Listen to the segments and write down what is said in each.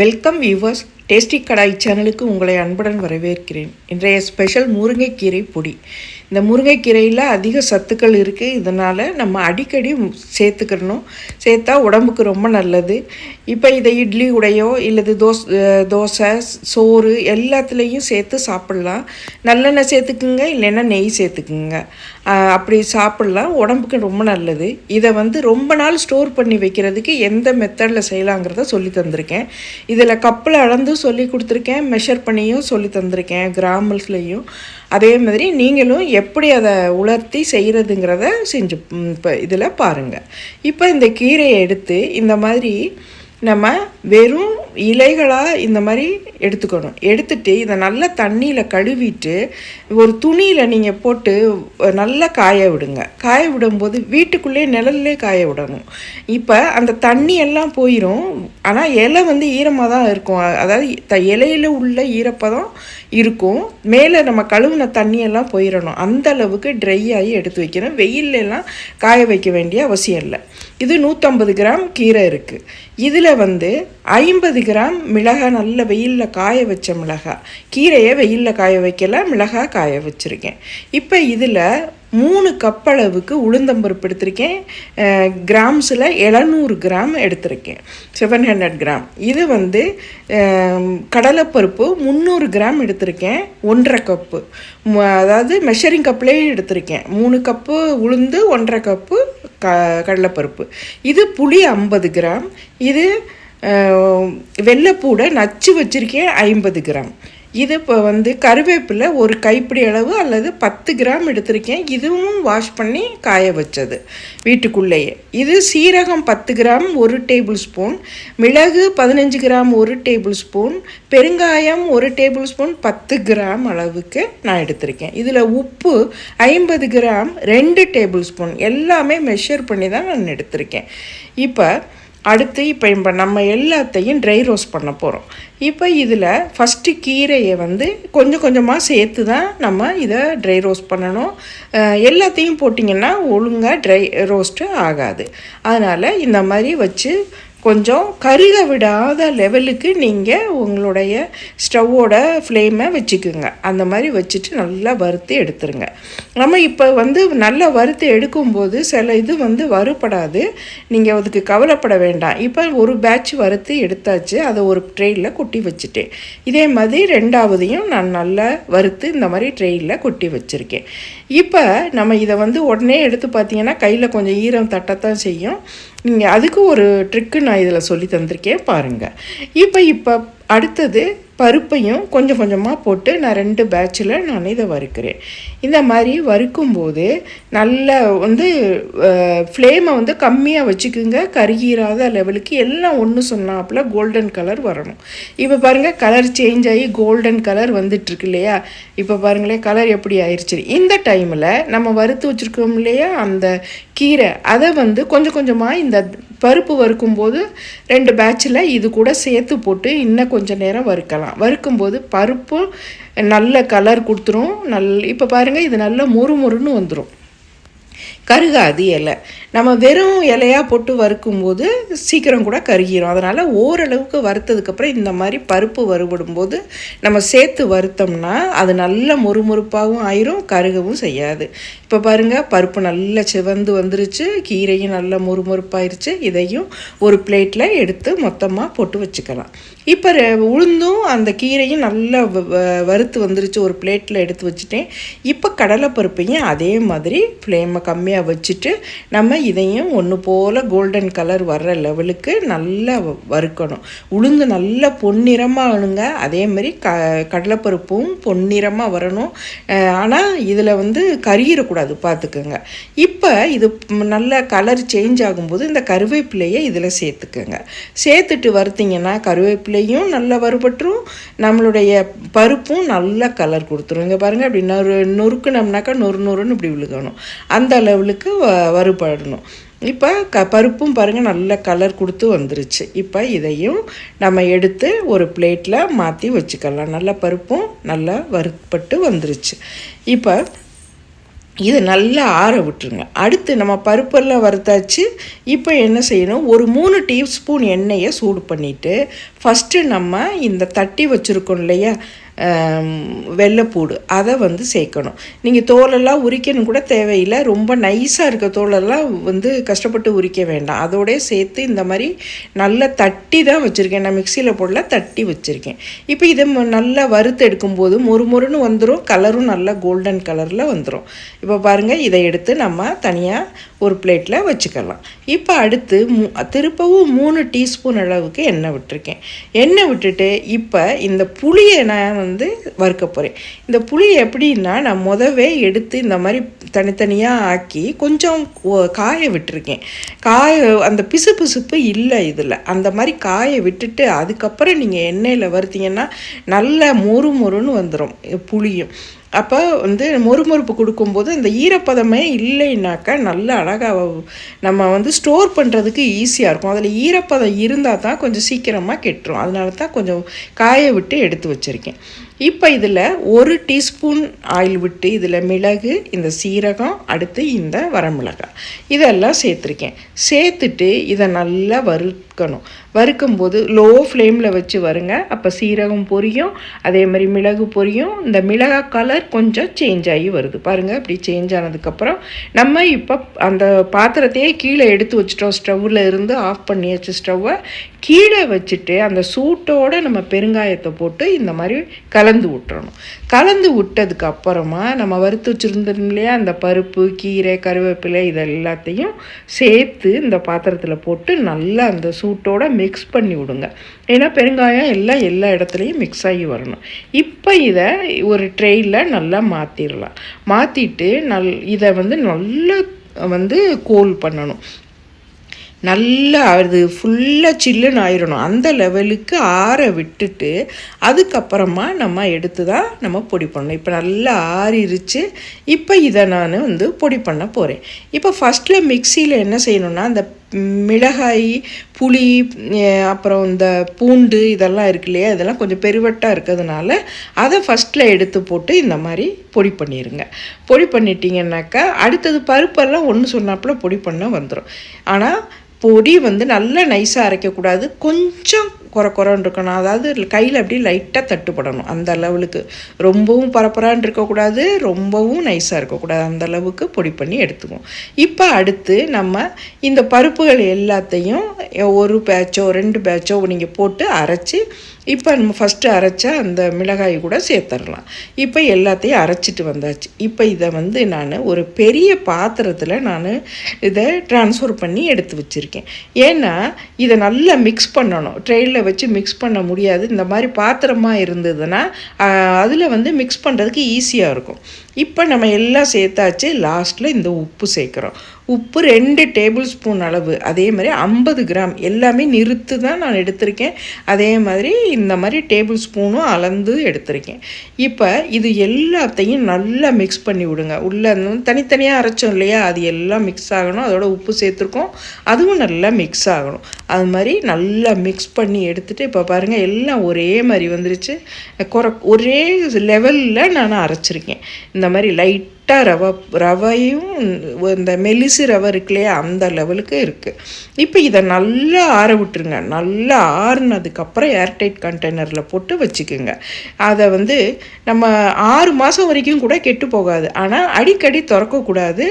Welcome viewers tasty கடாய் சேனலுக்கு உங்களை அன்புடன் வரவேற்கிறேன். இன்றைய ஸ்பெஷல் முருங்கைக்கீரை பொடி. இந்த முருங்கைக்கீரையில் அதிக சத்துக்கள் இருக்குது இதனால் நம்ம அடிக்கடி சேர்த்துக்கிறணும். சேர்த்தா உடம்புக்கு ரொம்ப நல்லது. இப்போ இதை இட்லி உடையோ இல்லது தோஸ் தோசை சோறு எல்லாத்துலேயும் சேர்த்து சாப்பிட்லாம். நல்லெண்ணெய் சேர்த்துக்குங்க இல்லைன்னா நெய் சேர்த்துக்குங்க. அப்படி சாப்பிட்லாம். உடம்புக்கு ரொம்ப நல்லது. இதை வந்து ரொம்ப நாள் ஸ்டோர் பண்ணி வைக்கிறதுக்கு எந்த மெத்தடில் செய்யலாங்கிறத சொல்லி தந்திருக்கேன். இதில் கப்பில் அளந்து சொல்லி கொடுத்துருக்கேன். மெஷர் பண்ணியும் சொல்லி தந்திருக்கேன். கிராமல்ஸ்லேயும் அதே மாதிரி நீங்களும் எப்படி அதை உலர்த்தி செய்கிறதுங்கிறத செஞ்சு இப்போ இதில் பாருங்கள் இப்போ இந்த கீரையை எடுத்து இந்த மாதிரி நம்ம வெறும் இலைகளாக இந்த மாதிரி எடுத்துக்கணும். எடுத்துட்டு இதை நல்லா தண்ணியில் கழுவிட்டு ஒரு துணியில் நீங்கள் போட்டு நல்லா காய விடுங்க. காய விடும்போது வீட்டுக்குள்ளே நிழல்லே காய விடணும். இப்போ அந்த தண்ணி எல்லாம் போயிடும் ஆனால் இலை வந்து ஈரமாக தான் இருக்கும். அதாவது த இலையில உள்ள ஈரப்பதம் இருக்கும். மேலே நம்ம கழுவின தண்ணியெல்லாம் போயிடணும் அந்த அளவுக்கு ட்ரை ஆகி எடுத்து வைக்கணும். வெயில்ல காய வைக்க வேண்டிய அவசியம் இல்லை. இது நூற்றம்பது கிராம் கீரை இருக்குது இதில் வந்து ஐம்பது கிராம் மிளகாய் நல்ல வெயிலில் காய வச்ச மிளகாய் கீரையை வெயிலில் காய வைக்கல மிளகாய் காய வச்சுருக்கேன். இப்போ இதில் மூணு கப் அளவுக்கு உளுந்தம்பருப்பு எடுத்திருக்கேன். கிராம்ஸில் எழுநூறு கிராம் எடுத்திருக்கேன். Seven hundred gram. இது வந்து கடலைப்பருப்பு முந்நூறு கிராம் எடுத்திருக்கேன் ஒன்றரை கப்பு. அதாவது மெஷரிங் கப்லேயே எடுத்திருக்கேன். மூணு கப்பு உளுந்து ஒன்றரை கப்பு க கடலைப்பருப்பு. இது புளி ஐம்பது கிராம். இது வெள்ளைப்பூடை நச்சு வச்சுருக்கேன் ஐம்பது கிராம். இது இப்போ வந்து கருவேப்பிலை ஒரு கைப்பிடி அளவு அல்லது பத்து கிராம் எடுத்திருக்கேன். இதுவும் வாஷ் பண்ணி காய வச்சது வீட்டுக்குள்ளேயே. இது சீரகம் பத்து கிராம் ஒரு டேபிள் ஸ்பூன் மிளகு பதினஞ்சு கிராம் ஒரு டேபிள் ஸ்பூன் பெருங்காயம் ஒரு டேபிள் ஸ்பூன் பத்து கிராம் அளவுக்கு நான் எடுத்திருக்கேன். இதில் உப்பு ஐம்பது கிராம் ரெண்டு டேபிள் ஸ்பூன் எல்லாமே மெஷர் பண்ணி தான் நான் எடுத்திருக்கேன். இப்போ அடுத்து இப்போ இப்போ நம்ம எல்லாத்தையும் ட்ரை ரோஸ்ட் பண்ண போகிறோம் இப்போ இதில் ஃபஸ்ட்டு கீரையை வந்து கொஞ்சம் கொஞ்சமாக சேர்த்து தான் நம்ம இதை ட்ரை ரோஸ்ட் பண்ணணும். எல்லாத்தையும் போட்டிங்கன்னா ஒழுங்காக ட்ரை ரோஸ்ட்டு ஆகாது. அதனால் இந்த மாதிரி வச்சு கொஞ்சம் கருக விடாத லெவலுக்கு நீங்கள் உங்களுடைய ஸ்டவ்வோட ஃப்ளேமை வச்சுக்குங்க. அந்த மாதிரி வச்சுட்டு நல்லா வறுத்து எடுத்துருங்க. நம்ம இப்போ வந்து நல்லா வறுத்து எடுக்கும்போது சில இது வந்து வறுபடாது. நீங்கள் அதுக்கு கவலைப்பட வேண்டாம். இப்போ ஒரு பேட்ச் வறுத்து எடுத்தாச்சு அதை ஒரு ட்ரெயினில் கொட்டி வச்சுட்டேன். இதே மாதிரி ரெண்டாவதையும் நான் நல்லா வறுத்து இந்த மாதிரி ட்ரெயினில் கொட்டி வச்சுருக்கேன். இப்போ நம்ம இதை வந்து உடனே எடுத்து பார்த்தீங்கன்னா கையில் கொஞ்சம் ஈரம் தட்டத்தான் செய்யும். நீங்கள் அதுக்கு ஒரு ட்ரிக்கு நான் இதில் சொல்லி தந்திருக்கேன் பாருங்கள் இப்போ இப்போ அடுத்தது பருப்பையும் கொஞ்சம் கொஞ்சமாக போட்டு நான் ரெண்டு பேட்சில் நான் இதை வறுக்கிறேன். இந்த மாதிரி வறுக்கும்போது நல்லா வந்து ஃப்ளேமை வந்து கம்மியாக வச்சுக்குங்க. கருகிராத லெவலுக்கு எல்லாம் ஒன்று சொன்னாப்புல கோல்டன் கலர் வரணும். இப்போ பாருங்கள் கலர் சேஞ்ச் ஆகி கோல்டன் கலர் வந்துட்டுருக்கு இல்லையா? இப்போ பாருங்களேன் கலர் எப்படி ஆயிடுச்சு இந்த டைமில் நம்ம வறுத்து வச்சுருக்கோம் இல்லையா? அந்த கீரை. அதை வந்து கொஞ்சம் கொஞ்சமாக இந்த பருப்பு வறுக்கும்போது ரெண்டு பேட்சில் இது கூட சேர்த்து போட்டு இன்னும் கொஞ்சம் நேரம் வறுக்கலாம். வறுக்கும்போது பருப்பும் நல்ல கலர் கொடுத்துரும். நல் இப்போ பாருங்கள் இது நல்ல மொறு மொறுன்னு வந்துடும் கருகாது இலை. நம்ம வெறும் இலையாக போட்டு வறுக்கும்போது சீக்கிரம் கூட கருகிரும். அதனால் ஓரளவுக்கு வறுத்ததுக்கப்புறம் இந்த மாதிரி பருப்பு வறுபடும்போது நம்ம சேர்த்து வறுத்தோம்னா அது நல்ல மொறுமொறுப்பாகவும் ஆயிரும் கருகவும் செய்யாது. இப்போ பாருங்கள் பருப்பு நல்லா சிவந்து வந்துருச்சு கீரையும் நல்லா மொறுமொறுப்பாயிருச்சு இதையும் ஒரு பிளேட்டில் எடுத்து மொத்தமாக போட்டு வச்சுக்கலாம். இப்போ உளுந்தும் அந்த கீரையும் நல்லா வ- வ- வறுத்து வந்துருச்சு ஒரு பிளேட்டில் எடுத்து வச்சுட்டேன். இப்போ கடலைப்பருப்பையும் அதே மாதிரி ஃப்ளேமை கம்மியாக வச்சுட்டு நம்ம இதையும் ஒன்று போல் கோல்டன் கலர் வர்ற லெவலுக்கு நல்லா வ- வறுக்கணும். உளுந்து நல்லா பொன்னிறமாகணுங்க அதே மாதிரி க கடலைப்பருப்பும் பொன்னிறமாக வரணும். ஆனால் இதில் வந்து கருகிடக்கூடாது பார்த்துக்கோங்க இப்போ இது நல்ல கலர் சேஞ்ச் ஆகும்போது இந்த கருவேப்பிலையை இதில் சேர்த்துக்கோங்க. சேர்த்துட்டு வறுத்தீங்கன்னா கருவேப்பிலையும் நல்லா வறுபட்டுரும். நம்மளுடைய பருப்பும் நல்ல கலர் கொடுத்துரும். இங்கே பாருங்கள் அப்படி நொறு நொறுக்குனோம்னாக்கா நொறு நொறுன்னு இப்படி விழுகணும். அந்த லெவலில் வ வறுபடணும். இப்போ க பருப்பும் பாருங்கள் நல்ல கலர் கொடுத்து வந்துருச்சு. இப்போ இதையும் நம்ம எடுத்து ஒரு பிளேட்டில் மாற்றி வச்சுக்கலாம். நல்ல பருப்பும் நல்லா வறுப்பட்டு வந்துருச்சு. இப்போ இதை நல்லா ஆற விட்டுருங்க. அடுத்து நம்ம பருப்பெல்லாம் வறுத்தாச்சு. இப்போ என்ன செய்யணும்? ஒரு மூணு டீஸ்பூன் எண்ணெயை சூடு பண்ணிவிட்டு ஃபஸ்ட்டு நம்ம இந்த தட்டி வச்சுருக்கோம் இல்லையா? வெள்ளைப்பூடு. அதை வந்து சேர்க்கணும். நீங்கள் தோலெல்லாம் உரிக்கணும் கூட தேவையில்லை. ரொம்ப நைஸாக இருக்க தோலெல்லாம் வந்து கஷ்டப்பட்டு உரிக்க வேண்டாம். அதோடய சேர்த்து இந்த மாதிரி நல்லா தட்டி தான் வச்சுருக்கேன். நான் மிக்சியில் போடல தட்டி வச்சுருக்கேன். இப்போ இதை நல்லா வறுத்து எடுக்கும்போது மொறு மொறுன்னு வந்துடும் கலரும் நல்லா கோல்டன் கலரில் வந்துடும் இப்போ பாருங்கள் இதை எடுத்து நம்ம தனியாக ஒரு பிளேட்டில் வச்சுக்கலாம். இப்போ அடுத்து மூ திருப்பவும் மூணு டீஸ்பூன் அளவுக்கு எண்ணெய் விட்டுருக்கேன். எண்ணெய் விட்டுட்டு இப்போ இந்த புளியை நான் வந்து வறுக்க போகிறேன் இந்த புளி எப்படின்னா நான் முதவே எடுத்து இந்த மாதிரி தனித்தனியாக ஆக்கி கொஞ்சம் காய விட்டுருக்கேன். காய அந்த பிசு பிசுப்பு இல்லை இதில். அந்த மாதிரி காய விட்டுட்டு அதுக்கப்புறம் நீங்கள் எண்ணெயில் வறுத்தீங்கன்னா நல்ல மொறு மொறுன்னு வந்துடும் புளியும். அப்போ வந்து மொறுமொறுப்பு கொடுக்கும்போது இந்த ஈரப்பதமே இல்லைன்னாக்கா நல்ல அழகாக நம்ம வந்து ஸ்டோர் பண்ணுறதுக்கு ஈஸியாக இருக்கும். அதில் ஈரப்பதம் இருந்தால் தான் கொஞ்சம் சீக்கிரமாக கெட்டுரும். அதனால தான் கொஞ்சம் காய விட்டு எடுத்து வச்சுருக்கேன். இப்போ இதில் ஒரு டீஸ்பூன் ஆயில் விட்டு இதில் மிளகு இந்த சீரகம் அடுத்து இந்த வரமிளகாய். இதெல்லாம் சேர்த்துருக்கேன். சேர்த்துட்டு இதை நல்லா வறுக்கணும். வறுக்கும்போது லோ ஃப்ளேமில் வச்சு வருங்க. அப்போ சீரகம் பொரியும் அதே மாதிரி மிளகு பொரியும். இந்த மிளகாய் கலர் கொஞ்சம் சேஞ்ச் ஆகி வருது. பாருங்கள் அப்படி சேஞ்ச் ஆனதுக்கப்புறம் நம்ம இப்போ அந்த பாத்திரத்தையே கீழே எடுத்து வச்சிட்டோம். ஸ்டவ்வில் இருந்து ஆஃப் பண்ணியாச்சு ஸ்டவ்வை கீழே வச்சுட்டு அந்த சூட்டோடு நம்ம பெருங்காயத்தை போட்டு இந்த மாதிரி கலர் கலந்து விட்டுறணும் கலந்து விட்டதுக்கு அப்புறமா நம்ம வறுத்து வச்சுருந்தோம் இல்லையா? அந்த பருப்பு கீரை கருவேப்பிலை இது எல்லாத்தையும் சேர்த்து இந்த பாத்திரத்தில் போட்டு நல்லா அந்த சூட்டோட மிக்ஸ் பண்ணி விடுங்க. ஏன்னா பெருங்காயம் எல்லாம் எல்லா இடத்துலையும் மிக்ஸ் ஆகி வரணும். இப்போ இதை ஒரு ட்ரெயில் நல்லா மாற்றிடலாம் மாற்றிட்டு நல் இதை வந்து நல்லா வந்து கோல் பண்ணணும். நல்லா அது ஃபுல்லாக சில்லுன்னு ஆயிடணும் அந்த லெவலுக்கு ஆற விட்டுட்டு அதுக்கப்புறமா நம்ம எடுத்து தான் நம்ம பொடி பண்ணணும். இப்போ நல்லா ஆறிருச்சு. இப்போ இதை நான் வந்து பொடி பண்ண போகிறேன் இப்போ ஃபஸ்ட்டில் மிக்சியில் என்ன செய்யணுன்னா அந்த மிளகாய் புளி அப்புறம் இந்த பூண்டு இதெல்லாம் இருக்கு இல்லையா? இதெல்லாம் கொஞ்சம் பெருவட்டாக இருக்கிறதுனால அதை ஃபஸ்ட்டில் எடுத்து போட்டு இந்த மாதிரி பொடி பண்ணிடுங்க பொடி பண்ணிட்டீங்கன்னாக்கா அடுத்தது பருப்பெல்லாம் ஒன்று சொன்னாப்புல பொடி பண்ண வந்துடும் ஆனால் பொடி வந்து நல்லா நைஸாக அரைக்கக்கூடாது. கொஞ்சம் குறை குறன்னு இருக்கணும். அதாவது கையில் அப்படியே லைட்டாக தட்டுப்படணும். அந்த லெவலுக்கு ரொம்பவும் பரப்பரான்னு இருக்கக்கூடாது ரொம்பவும் நைஸாக இருக்கக்கூடாது. அந்த அளவுக்கு பொடி பண்ணி எடுத்துக்குவோம். இப்போ அடுத்து நம்ம இந்த பருப்புகள் எல்லாத்தையும் ஒரு பேட்சோ ரெண்டு பேட்சோ நீங்கள் போட்டு அரைச்சி இப்போ நம்ம ஃபஸ்ட்டு அரைச்சா அந்த மிளகாய் கூட சேர்த்துடலாம். இப்போ எல்லாத்தையும் அரைச்சிட்டு வந்தாச்சு. இப்போ இதை வந்து நான் ஒரு பெரிய பாத்திரத்தில் நான் இதை ட்ரான்ஸ்ஃபர் பண்ணி எடுத்து வச்சுருக்கேன். ஏன்னா இதை நல்லா மிக்ஸ் பண்ணணும். வச்சு மிக்ஸ் பண்ண முடியாது. இந்த மாதிரி பாத்திரமாக இருந்ததுன்னா அதில் வந்து மிக்ஸ் பண்ணுறதுக்கு ஈஸியாக இருக்கும். இப்போ நம்ம எல்லாம் சேர்த்தாச்சு லாஸ்ட்டில் இந்த உப்பு சேர்க்குறோம். உப்பு ரெண்டு டேபிள் ஸ்பூன் அளவு. அதே மாதிரி ஐம்பது கிராம். எல்லாமே நிறுத்து தான் நான் எடுத்திருக்கேன். அதே மாதிரி இந்த மாதிரி டேபிள் ஸ்பூனும் அளந்து எடுத்திருக்கேன். இப்போ இது எல்லாத்தையும் நல்லா மிக்ஸ் பண்ணி விடுங்க. உள்ளே தனித்தனியாக அரைச்சோம் இல்லையா? அது எல்லாம் மிக்ஸ் ஆகணும். அதோட உப்பு சேர்த்துருக்கோம். அதுவும் நல்லா மிக்ஸ் ஆகணும். அது மாதிரி நல்லா மிக்ஸ் பண்ணி எடுத்துகிட்டு இப்போ பாருங்கள் எல்லாம் ஒரே மாதிரி வந்துருச்சு. குறை ஒரே லெவலில் நான் அரைச்சிருக்கேன். இந்த மாதிரி லைட் லைட்டாக ரவை ரவையும் இந்த மெலிசு ரவை இருக்கு இல்லையா அந்த லெவலுக்கு இருக்குது இப்போ இதை நல்லா ஆற விட்டுருங்க. நல்லா ஆறுனதுக்கப்புறம் ஏர்டைட் கண்டெய்னரில் போட்டு வச்சுக்கோங்க. அதை வந்து நம்ம ஆறு மாதம் வரைக்கும் கூட கெட்டு போகாது. ஆனால் அடிக்கடி திறக்கக்கூடாது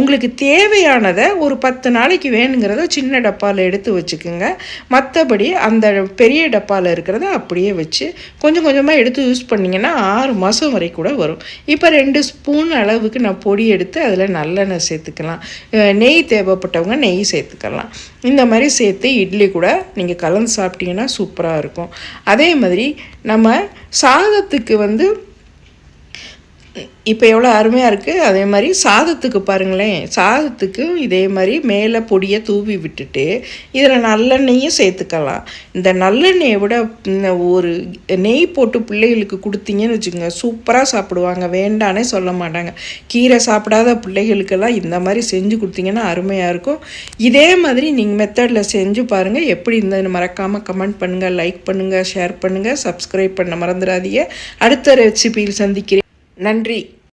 உங்களுக்கு தேவையானதை ஒரு பத்து நாளைக்கு வேணுங்கிறத சின்ன டப்பாவில் எடுத்து வச்சுக்கோங்க. மற்றபடி அந்த பெரிய டப்பாவில் இருக்கிறத அப்படியே வச்சு கொஞ்சம் கொஞ்சமாக எடுத்து யூஸ் பண்ணிங்கன்னா ஆறு மாதம் வரை கூட வரும். இப்போ ரெண்டு ஸ்பூன் அளவு அளவுக்கு நான் பொடி எடுத்து அதில் நல்லெண்ணெய் சேர்த்துக்கலாம். நெய் தேவைப்பட்டவங்க நெய் சேர்த்துக்கலாம். இந்த மாதிரி சேர்த்து இட்லி கூட நீங்கள் கலந்து சாப்பிட்டீங்கன்னா சூப்பராக இருக்கும். அதே மாதிரி நம்ம சாதத்துக்கு வந்து இப்போ எவ்வளோ அருமையாக இருக்குது அதே மாதிரி சாதத்துக்கு பாருங்களேன். சாதத்துக்கும் இதே மாதிரி மேலே பொடியை தூவி விட்டுட்டு இதில் நல்லெண்ணெயும் சேர்த்துக்கலாம். இந்த நல்லெண்ணெயை விட ஒரு நெய் போட்டு பிள்ளைகளுக்கு கொடுத்தீங்கன்னு வச்சுக்கோங்க. சூப்பராக சாப்பிடுவாங்க. வேண்டானே சொல்ல மாட்டாங்க. கீரை சாப்பிடாத பிள்ளைகளுக்கெல்லாம் இந்த மாதிரி செஞ்சு கொடுத்தீங்கன்னா அருமையாக இருக்கும். இதே மாதிரி நீங்கள் மெத்தடில் செஞ்சு பாருங்கள் எப்படி இந்த மறக்காமல் கமெண்ட் பண்ணுங்கள் லைக் பண்ணுங்கள் ஷேர் பண்ணுங்கள் சப்ஸ்கிரைப் பண்ண மறந்துடாதீங்க. அடுத்த ரெசிபியில் சந்திக்கிறேன். நன்றி.